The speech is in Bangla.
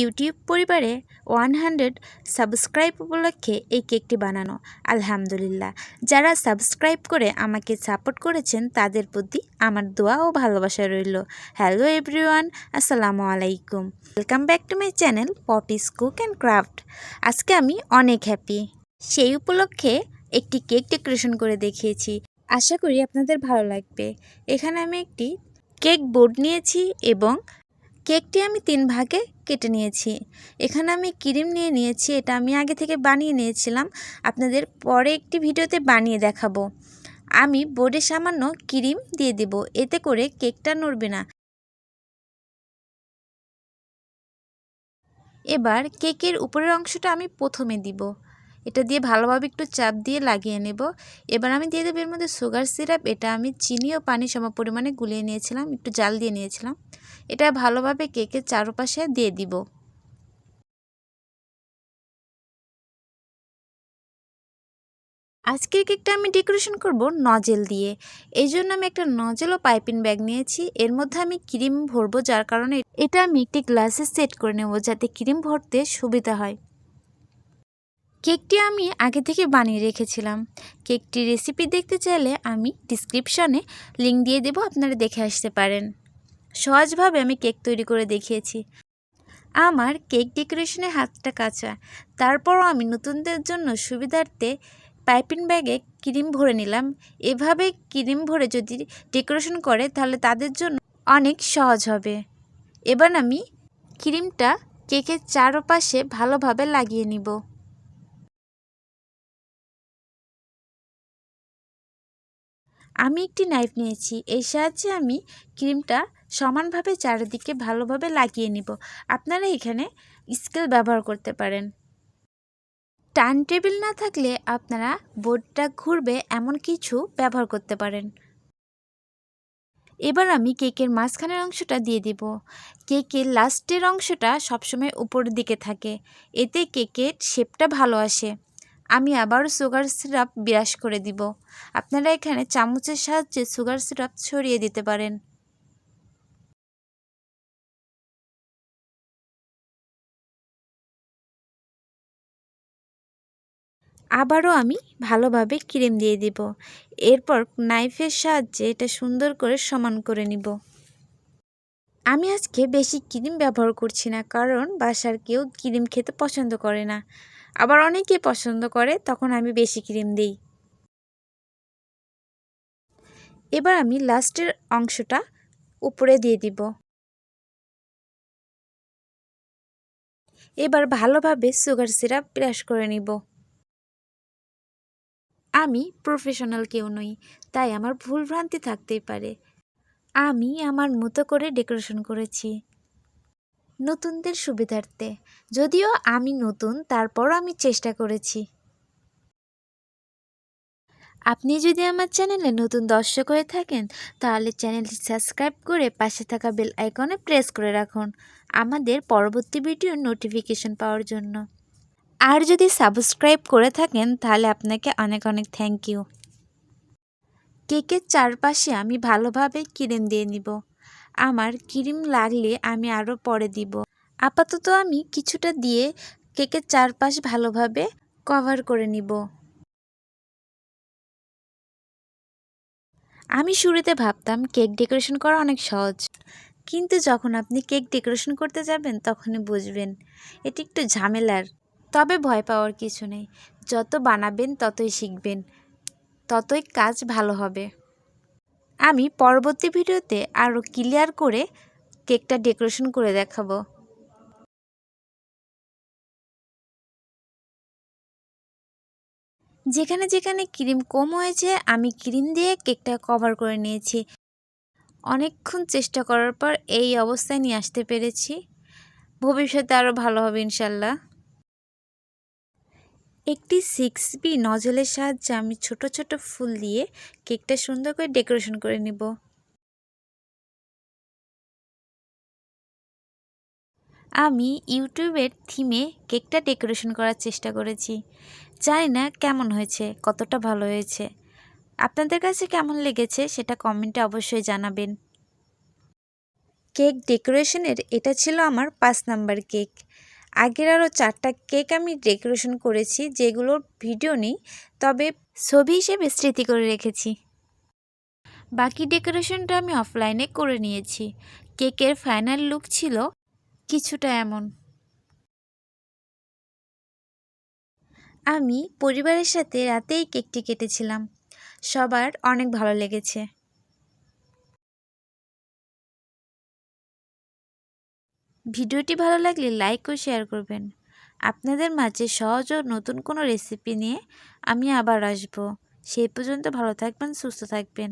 ইউটিউব পরিবারে ওয়ান হান্ড্রেড সাবস্ক্রাইব উপলক্ষে এই কেকটি বানানো। আলহামদুলিল্লাহ। যারা সাবস্ক্রাইব করে আমাকে সাপোর্ট করেছেন, তাদের প্রতি আমার দোয়া ও ভালোবাসা রইল। হ্যালো এভরিওয়ান, আসসালামু আলাইকুম। Welcome back to my channel Poppy's cook and craft. আজকে আমি অনেক হ্যাপি। সেই উপলক্ষে একটি কেক ডেকোরেশন করে দেখিয়েছি। আশা করি আপনাদের ভালো লাগবে। এখানে আমি একটি কেক বোর্ড নিয়েছি এবং কেকটি আমি তিন ভাগে কেটে নিয়েছি। এখানে আমি ক্রিম নিয়ে নিয়েছি, এটা আমি আগে থেকে বানিয়ে নিয়েছিলাম। আপনাদের পরে একটি ভিডিওতে বানিয়ে দেখাবো। আমি বোর্ডে সামান্য ক্রিম দিয়ে দেব, এতে করে কেকটা নড়বে না। এবার কেকের উপরের অংশটা আমি প্রথমে দিব। এটা দিয়ে ভালোভাবে একটু চাপ দিয়ে লাগিয়ে নেব। এবার আমি দিয়ে দেবো এর মধ্যে সুগার সিরাপ এটা আমি চিনি ও পানি সম পরিমাণে গুলিয়ে নিয়েছিলাম, একটু জাল দিয়ে নিয়েছিলাম। এটা ভালোভাবে কেকের চারপাশে দিয়ে দিব। আজকের কেকটা আমি ডেকোরেশন করব নজেল দিয়ে। এই জন্য আমি একটা নজেল ও পাইপিং ব্যাগ নিয়েছি। এর মধ্যে আমি ক্রিম ভরবো, যার কারণে এটা আমি একটি গ্লাসে সেট করে নেব, যাতে ক্রিম ভরতে সুবিধা হয়। কেকটি আমি আগে থেকে বানিয়ে রেখেছিলাম। কেকটির রেসিপি দেখতে চাইলে আমি ডিসক্রিপশনে লিঙ্ক দিয়ে দেবো, আপনারা দেখে আসতে পারেন। সহজভাবে আমি কেক তৈরি করে দেখিয়েছি। আমার কেক ডেকোরেশনের হাতটা কাঁচা। তারপরও আমি নতুনদের জন্য সুবিধার্থে পাইপিং ব্যাগে ক্রিম ভরে নিলাম। এভাবে ক্রিম ভরে যদি ডেকোরেশন করে, তাহলে তাদের জন্য অনেক সহজ হবে। এবার আমি ক্রিমটা কেকের চারপাশে ভালোভাবে লাগিয়ে নিব। আমি একটি নাইফ নিয়েছি। এই সাহায্যে আমি ক্রিমটা সমানভাবে চারিদিকে ভালোভাবে লাগিয়ে নিব। আপনারা এখানে স্কেল ব্যবহার করতে পারেন। টার্ন টেবিল না থাকলে আপনারা বোর্ডটা ঘুরবে এমন কিছু ব্যবহার করতে পারেন। এবার আমি কেকের মাঝখানের অংশটা দিয়ে দিব। কেকের লাস্টের অংশটা সবসময় উপরের দিকে থাকে। এতে কেকের শেপটা ভালো আসে। আমি আবারও সুগার সিরাপ বিরাস করে দিব। আপনারা এখানে চামচের সাহায্যে সুগার সিরাপ ছড়িয়ে দিতে পারেন। আবারও আমি ভালোভাবে ক্রিম দিয়ে দিব। এরপর নাইফের সাহায্যে এটা সুন্দর করে সমান করে নিব। আমি আজকে বেশি ক্রিম ব্যবহার করছি না, কারণ বাসার কেউ ক্রিম খেতে পছন্দ করে না। আবার অনেকে পছন্দ করে, তখন আমি বেশি ক্রিম দিই। এবার আমি লাস্টের অংশটা উপরে দিয়ে দিব। এবার ভালোভাবে সুগার সিরাপ ব্রাশ করে নিব। আমি প্রফেশনাল কেউ নই, তাই আমার ভুলভ্রান্তি থাকতেই পারে। আমি আমার মতো করে ডেকোরেশন করেছি। নতুনদের সুবিধার্থে। যদিও আমি নতুন, তারপরও আমি চেষ্টা করেছি। আপনি যদি আমার চ্যানেলে নতুন দর্শক হয়ে থাকেন, তাহলে চ্যানেলটি সাবস্ক্রাইব করে পাশে থাকা বেল আইকনে প্রেস করে রাখুন, আমাদের পরবর্তী ভিডিও নোটিফিকেশন পাওয়ার জন্য। আর যদি সাবস্ক্রাইব করে থাকেন, তাহলে আপনাকে অনেক অনেক থ্যাংক ইউ। কেকের চারপাশে আমি ভালোভাবে ক্রিম দিয়ে নিব। আমার ক্রিম লাগলে আমি আরও পরে দিব। আপাতত আমি কিছুটা দিয়ে কেকের চারপাশ ভালোভাবে কভার করে নিব। আমি শুরুতে ভাবতাম কেক ডেকোরেশন করা অনেক সহজ, কিন্তু যখন আপনি কেক ডেকোরেশন করতে যাবেন তখনই বুঝবেন, এটি একটু ঝামেলার। তবে ভয় পাওয়ার কিছু নেই, যত বানাবেন ততই শিখবেন, ততই কাজ ভালো হবে। আমি পরবর্তী ভিডিওতে আরও ক্লিয়ার করে কেকটা ডেকোরেশন করে দেখাবো। যেখানে যেখানে ক্রিম কম হয়েছে, আমি ক্রিম দিয়ে কেকটা কভার করে নিয়েছি। অনেকক্ষণ চেষ্টা করার পর এই অবস্থায় নিয়ে আসতে পেরেছি। ভবিষ্যতে আরও ভালো হবে ইনশাল্লাহ। একটি সিক্স বি নজলের সাহায্যে আমি ছোট ছোট ফুল দিয়ে কেকটা সুন্দর করে ডেকোরেশন করে নিব। আমি ইউটিউবের থিমে কেকটা ডেকোরেশন করার চেষ্টা করেছি। জানি না কেমন হয়েছে, কতটা ভালো হয়েছে। আপনাদের কাছে কেমন লেগেছে সেটা কমেন্টে অবশ্যই জানাবেন। কেক ডেকোরেশনের এটা ছিল আমার পাঁচ নাম্বার কেক। আগের আরও চারটা কেক আমি ডেকোরেশন করেছি, যেগুলোর ভিডিও নেই, তবে ছবি হিসেবে স্মৃতি করে রেখেছি। বাকি ডেকোরেশনটা আমি অফলাইনে করে নিয়েছি। কেকের ফাইনাল লুক ছিল কিছুটা এমন। আমি পরিবারের সাথে রাতেই কেকটি কেটেছিলাম। সবার অনেক ভালো লেগেছে। ভিডিওটি ভালো লাগলে লাইক ও শেয়ার করবেন। আপনাদের মাঝে সহজ ও নতুন কোনো রেসিপি নিয়ে আমি আবার আসব। সেই পর্যন্ত ভালো থাকবেন, সুস্থ থাকবেন।